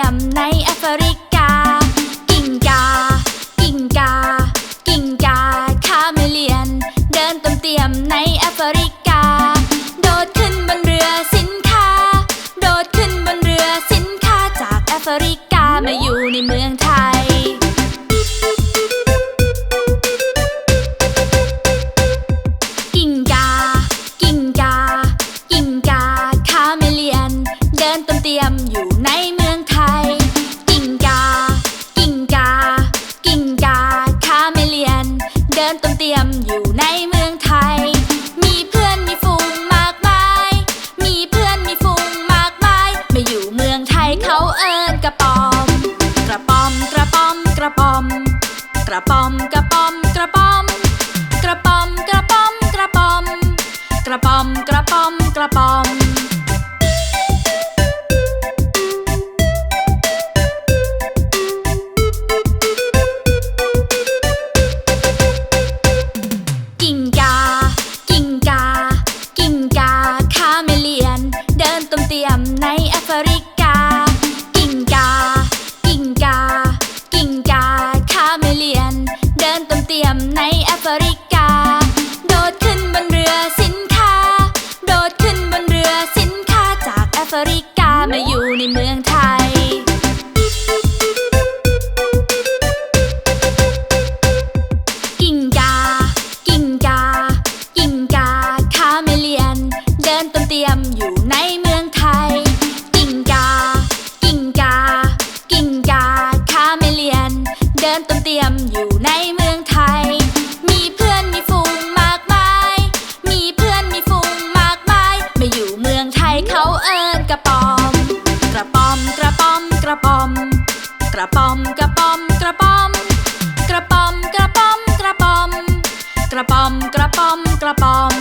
ียมในแอฟริกา กิ่งกา กิ่งกา กิ่งกาคาเมเลียน เดินต้มเตียมในแอฟริกา โดดขึ้นบนเรือสินค้า โดดขึ้นบนเรือสินค้าจากแอฟริกามาอยู่ในเมืองไทยเตรียมอยู่ในมือ ระปอมกระปอมกระปอม กระปอมกระปอมกระปอม กระปอมกระปอมกระปอมกิ้งกากิ้งกากิ้งกาคาเมเลียนเดินต้มเตียมในแอฟริกา มาอยู่ในเมืองไทย กิ้งกา กิ้งกา กิ้งกาคาเมเลียน เดินต้มเตียมอยู่ในเมืองไทย กิ้งกา กิ้งกา กิ้งกาคาเมเลียน เดินต้มเตียมอยู่ในเมืองไทย มีเพื่อนมีฝูงมากมาย มีเพื่อนมีฝูงมากมาย มาอยู่เมืองไทยเขาเอิญกระป๋อม ระปอมกระปอมกระปอม กระปอมกระปอมกระปอม กระปอมกระปอมกระปอม